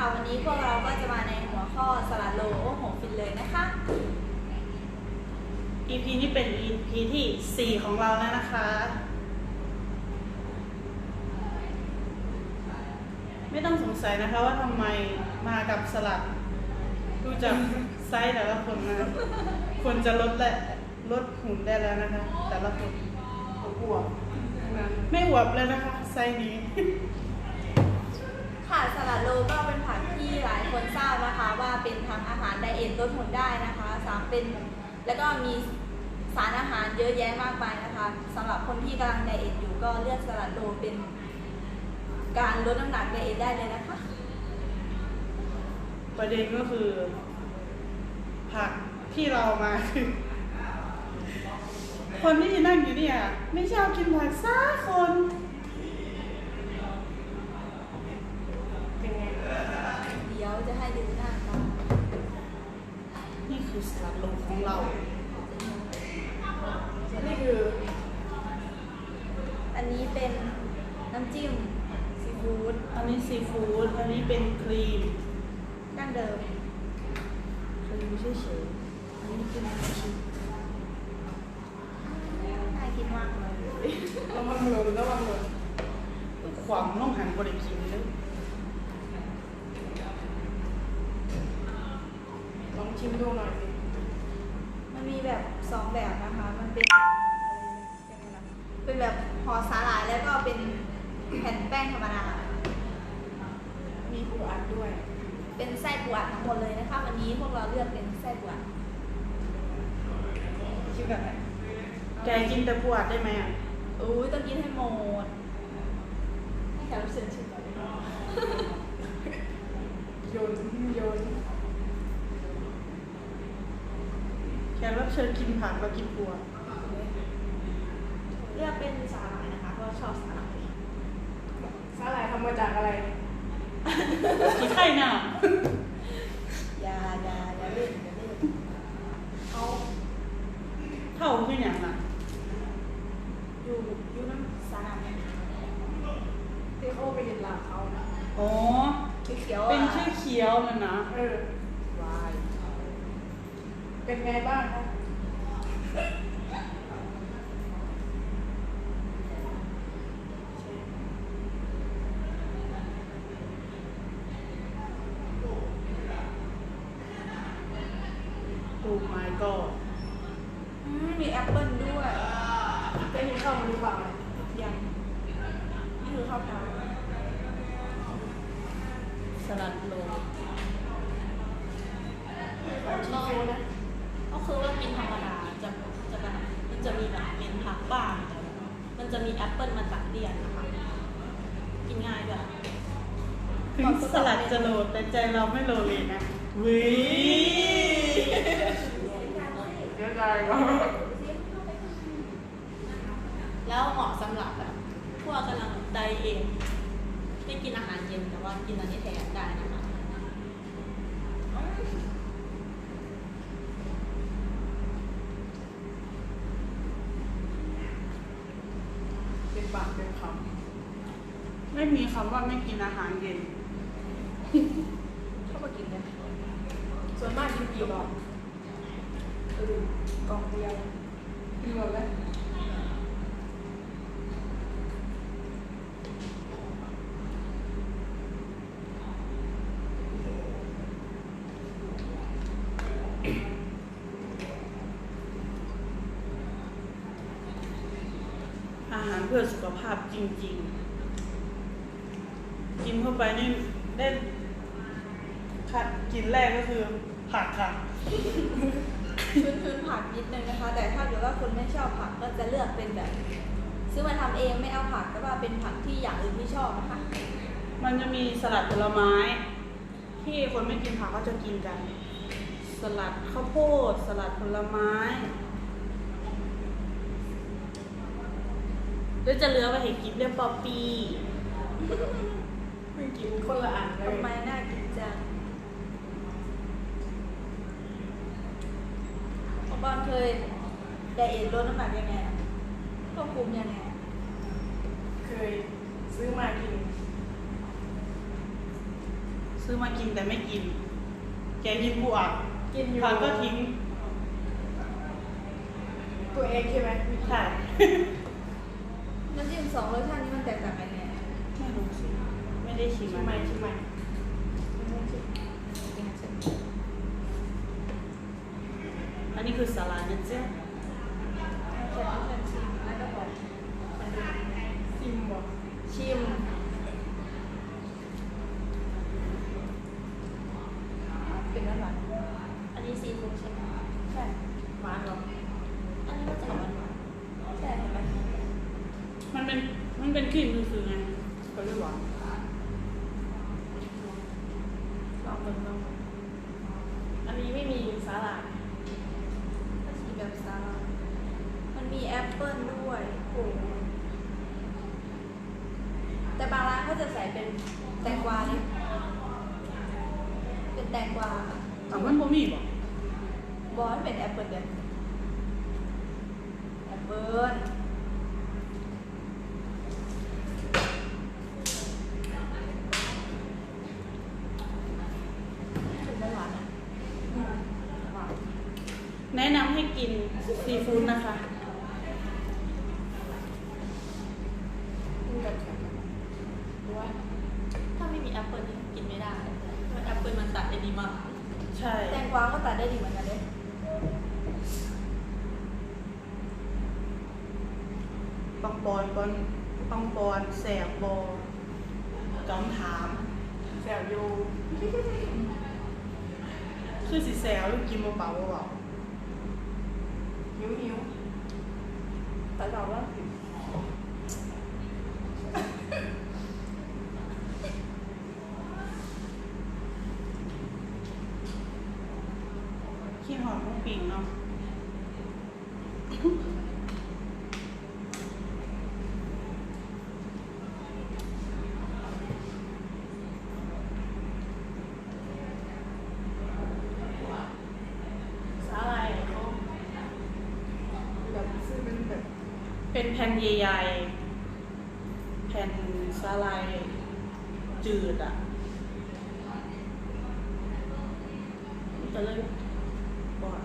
ค่ะวันนี้พวกเราก็จะมาในหัวข้อสลัดโลโอโหฟินเลยนะคะ EP นี้เป็น EP ที่ 4 ของเราแล้วนะคะ ไม่ต้องสงสัยนะคะว่าทำไมมากับสลัด ดูจากไซส์แต่ละคนนะคนจะลดและลดหุ่นได้แล้วนะคะ แต่ละคนอวบไม่อวบเลยนะคะไซส์นี้ ค่ะสลัดโลก็เป็นผักที่หลายคนทราบนะคะ ว่าเป็นทั้งอาหารไดเอทลดหุ่นได้นะคะสามเป็นแล้วก็มีสารอาหารเยอะแยะมากมายนะคะสำหรับคนที่กำลังไดเอทอยู่ก็เลือกสลัดโลเป็นการลดน้ำหนักไดเอทได้เลยนะคะ ประเด็นก็คือ ผักที่เรามาคือคนที่นั่งอยู่เนี่ย ไม่ชอบกินผักสักคน เดี๋ยวจะให้ดูหน้าตา นี่คือสลัดโลของเรา นี่คือ อันนี้เป็นน้ำจิ้มซีฟู้ด อันนี้ซีฟู้ด อันนี้เป็นครีม ดั้งเดิม ครีมเฉยๆอั นนี้เป็นชีสน่ากินมากเลยระวังหล่นระวังหล่นความน้องหันบริกินเลยลองชิมดูหน่อยสิมันมีแบบสองแบบนะคะ มันเป็นแบบอะไรเป็นแบบห่อสาหร่ายแล้วก็เป็นแผ่นแป้งธรรมดา มีปูอัดด้วย เป็นไส้ปูอัดทั้งหมดเลยนะคะ วันนี้พวกเราเลือกเป็นไส้ปูอัด ชิมแบบไหนแกกินแต่ปวดได้ไหมอะอุ้ยต้องกินให้หมดให้แขกรับเชิญชิมก่อนเลยโยนโยนแกรับเชิญกินผักแล้วกินปวดเลือกเป็นสาหร่ายนะคะเพราะว่าชอบสาหร่ายสาหร่ายทำมาจากอะไรกินไข่น่ะอย่าอย่าอย่าเล่นอย่าเล่น เขา เท่าขึ้นอย่างน่ะอยู่อยู่น้ำสาหร่ายที่เขาไปเห็นหลาบเขาอ๋อเขียวๆเป็นอะชื่อเขียวนั่นนะ เออวายเป็นไงบ้างคะ โอ้ my god อืมมีแอปเปิลด้วย ได้ยินเข้ามาหรือเปล่ายังนี่คือข้าวเปล่าสลัดโลชิมดูนะก็คือว่ากินธรรมดาจะจะแบบมันจะมีแบบเป็นผักบ้างมันจะมีแอปเปิลมาตัดเลี่ยนนะคะ กินง่ายด้วยถึงสลัดจะโลแต่ใจเราไม่โลเลยนะวิเดี๋ยวใจก็ แล้วเหมาะสำหรับแบบพวกกำลังไดเอทไม่กินอาหารเย็นแต่ว่ากินอันนี้แทนได้นะคะเป็นปากเป็นคไม่มีคำว่าไม่กินอาหารเย็นเข้ามากินเลยำส่วนมากกินกี่กล่องเออกล่องเดียวกินหมดแล้ว อาหารเพื่อสุขภาพจริง ๆ กินเข้าไปนี่ได้ค่ะกินแรกก็คือผักค่ะพื้นพื้นผักนิดนึงนะคะ แต่ถ้าเกิดว่าคนไม่ชอบผักก็จะเลือกเป็นแบบ ซื้อมาทำเองไม่เอาผักแต่ว่าเป็นผักที่อย่างอื่นที่ชอบนะคะ มันจะมีสลัดผลไม้ ที่คนไม่กินผักก็จะกินกัน สลัดข้าวโพด สลัดผลไม้แล้วจะเหลือไปเห็นกินเรียกป๊อปปี้ไม่กินคนละอันเลยทำไมน่ากินจังพ่อบอลเคยไดเอทลดน้ำหนักยังไงอะควบคุมยังไงอะเคยซื้อมากินซซื้อมากินแต่ไม่กิน แกกินกูอะ กินอยู่ผักก็ทิ้ง ตัวเองใช่ไหมใช่น้ำจิ้มสองรสชาตินี้มันแตกต่างกันไงไม่รู้สิไม่ได้ชิมชิมไหมชิมไหมอันนี้คือสลัดนะจ๊ะ แค่ไม่เป็นชิมแล้วก็บอกมันดูดี ชิมบ่ ชิมเป็นน้ำหวาน อันนี้ซีฟู้ดใช่ไหม ใช่ หวานเหรอ อันนี้มันจะหวานหวาน ใช่เห็นไหม มัน เป็นมันเป็นครีมคือไงก็เลยหวานลองดูลองดูอันนี้ไม่มีสาหร่ายถ้าสีแบบซาลามันมีแอปเปิ้ลด้วยโอ้โหแต่บางร้านก็จะใส่เป็นแตงกวาเนี่ยเป็นแตงกวาแต่มันบ่มีบ่บอสเป็นแอปเปิลเดนแอปเปิลเป็นไม่หวานอะหวาน แนะนำให้กินซี ฟู้ดนะคะกินกับแข็งด้วยถ้าไม่มีแอปเปิลนี่กินไม่ได้เพราะแอปเปิลมันตัดได้ดีมาก ใช่ แตงกวาก็ตัดได้ดีเหมือนกันเลยปังปอนปอนปังปอนแสบโบจอมถามแซวอยู่ คือสิแซวลูกกินมาเปล่าเปล่า หิวหิวแต่เราว่าขี้หอมลูกปิ่งเนาะ สาหร่ายเขาแบบซื้อเป็นแบบ เป็นแผ่นใหญ่ๆ แผ่นสาลายจืดอะจะเลยบอด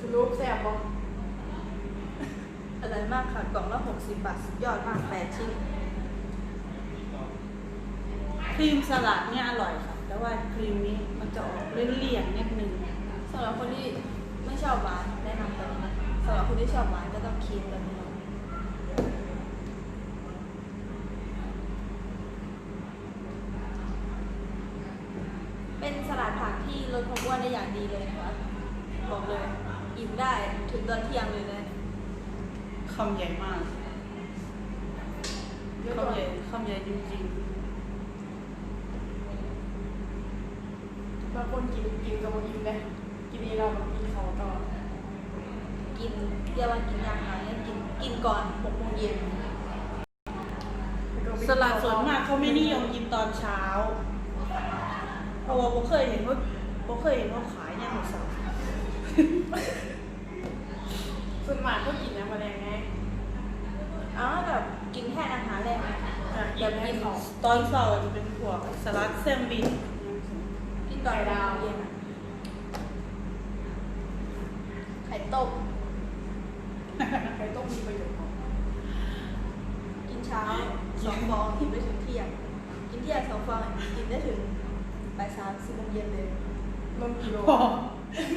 สรุปแซ่บบอร่อยมากค่ะ กล่องละ60บาท สุดยอดมาก8ชิ้น ครีมสลัดเนี่ยอร่อยค่ะ แต่ว่าครีมนี้มันจะออกเลี่ยนๆนิดนึงสำหรับคนที่ไม่ชอบหวานแนะนำตัว สำหรับคนที่ชอบหวานก็ต้องคีมตัวนี้นะเป็นสลัดผักที่ลดความอ้วนได้อย่างดีเลยนะคะบอกเลยอิ่มได้ถึงตอนเที่ยงเลยนะคำใหญ่มากเดี๋ยวคำก่อนใหญ่คำใหญ่จริงบางคนกินกินกับบ่กินได้กินนี่เราแบบกินเขาต่อ กินเรียกว่ากินยางหายกินกินก่อนหกโมงเย็นแล้วก็ไปๆสลัดส่วนมากเขาไม่นิยมกินตอนเช้า เพราะว่าผมเคยเห็นว่าผมเคยเห็นเขาขายเนี่ยหมูสับส่วนมากเขากินน้ำแมลงไงอ๋อแบบกินแค่อาหารแรกนะอะกินให้เขาตอนเช้าจะเป็นพวกสลัดแซมบิชกินก่อนหกโมงเย็นอะไข่ต้ม ใครต้องมีประโยชน์ของกินเช้าสองฟองกินได้ถึงเที่ยง กินเที่ยงสองฟองกินได้ถึงบ่ายสามสี่โมงเย็นเลยนมกิโลพอ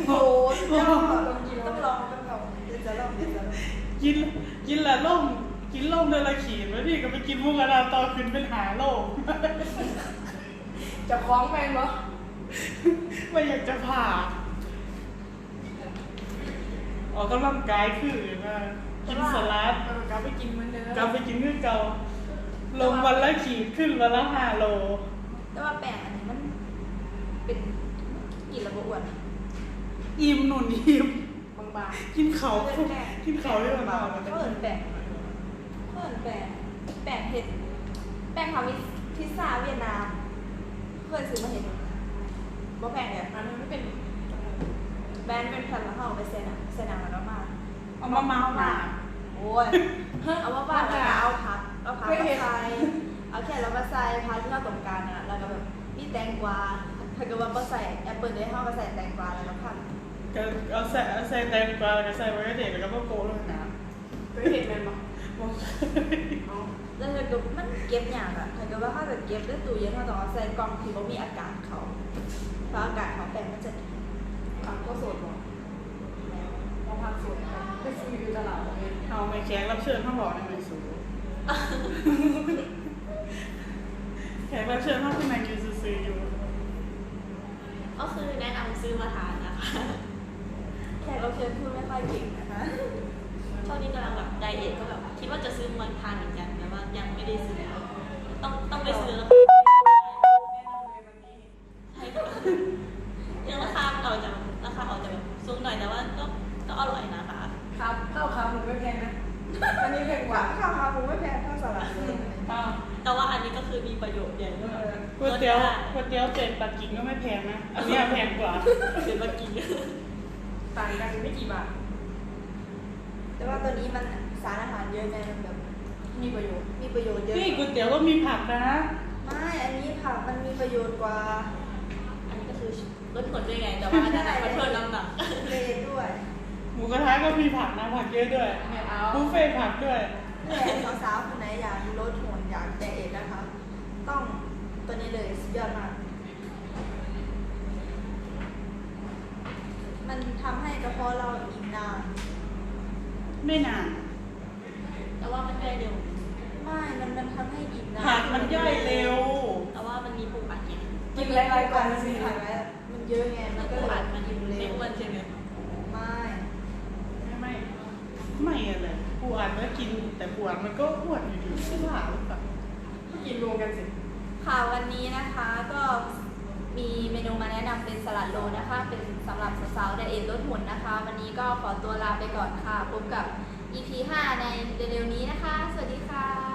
โอ้ยยอดต้องกินต้องลองต้องลองเดี๋ยวจะลองเดี๋ยวจะลองกินกินละล่มกินล่มเดือนละขีดแล้วพี่ก็ไปกินมุกกระดาต่อขึ้นเป็นหาโลกจะคล้องแมงเหรอไม่อยากจะผ่า ออกกำลังกายคือนะกินสลัดเออกลับไปกินเหมือนเดิมกลับไปกินคือเก่า ลงวันละขีดขึ้นวันละห้าโล แต่ว่าแป้งอันนี้มันเป็นกินแล้วบ่อ้วนอิ่มหนุนอิ่มบางกินเขากินเขาเรื่องเบาเขาเอินแป้งเขาเอินแป้งแป้งเห็ดแป้งทำพิซซ่าเวียดนามเคยซื้อมาเห็นบ่แพงเนี่ยๆอันนั้นไม่เป็น แบรนด์เป็นพันละห้าเอาไปเซ็นอะเซ็นหนังแล้วมาเอามาเมาส์มาโอ้ยเอาว่าบ้านแล้วก็เอาพักเอาพักมาใส่เอาแค่เรามาใส่พักที่เราต้องการแตงกวาถ้าเกิดว่าก็ใส่แอปเปิลด้วยห้าก็ใส่แตงกวาแล้วก็ผัดก็เอาใส่เอาใส่แตงกวาแล้วก็ใส่ไว้เด็กแล้วก็มาโปะลงน้ำเคยเห็นแมนปะบอกเอาแล้วถ้าเกิดมันเก็บอย่างอะถ้าเกิดว่าถ้าเกิดเก็บด้วยตู้เย็นเขาต้องเอาใส่กล่องที่บ่มีอากาศเขาเพราะอากาศเขาแปลงมันจะดี ผักก็สดปะพอผักสดไปไปซื้ออยู่ ตลาดเลยเอาไม่แขกรับเชิญเขาบอกในไม่สูแขกรับเชิญเขาเป็นนายกินซื้อๆอยู่ ก็คือแนะนำซื้อมาทานนะคะ แขกเราเชิญพูดไม่ค่อยเก่งนะคะช่วงนี้กำลังแบบไดเอทก็แบบคิดว่าจะซื้อมาทานเหมือนกันแต่ว่ายังไม่ได้ซื้อ ต้องต้องไปซื้อแล้ว วก๋วยเตี๋ยวเป็ดปักกิ่งก็ไม่แพงนะอันเนี้ยแพงกว่าเป็นเมื่อกี้ต่างกันไม่กี่บาท แต่ว่าตัวนี้มันสารอาหารเยอะไงมันแบบมีประโยชน์ มีประโยชน์เยอะ นี่ก๋วยเตี๋ยวก็มีผักนะ ไม่ อันนี้ผักมันมีประโยชน์กว่า อันนี้ก็คือลดผลด้วยไง แต่ว่าอันนั้นมันเพิ่มน้ำหนักเลยด้วย หมูกระทะก็มีผักนะผักเยอะด้วยไม่เอาบุฟเฟ่ต์ผักด้วยนี่แหละสาวๆคนไหนอยากลดหุ่นอยากไดเอทนะคะ ต้อง ตัวนี้เลยสุดยอดมาก มันทำให้กระเพาะเราอิ่มนานไม่นานแต่ว่ามันย่อยเร็ว ไม่ มันมันทำให้อิ่มนานผักมันย่อยเร็ว แต่ว่ามันมีปูอัดไงกินหลายๆกล่องมันสิมีผักแล้วมันเยอะไง มันก็ปูเลยอัดมันอิ่มไม่เร็วอ้วนใช่ไหมไม่ ไม่ไม่ไม่อะไรปูอัดก็กินแต่ปูอัดมันก็อ้วนอยู่ดีไม่ว่าหรือเปล่ากินรวมกันสิ ค่ะวันนี้นะคะก็มีเมนูมาแนะนำเป็นสลัดโลนะคะ เป็นสำหรับสาวๆไดเอทลดหุ่นนะคะ วันนี้ก็ขอตัวลาไปก่อนค่ะพบกับ EP 5 ในเร็วๆนี้นะคะ สวัสดีค่ะ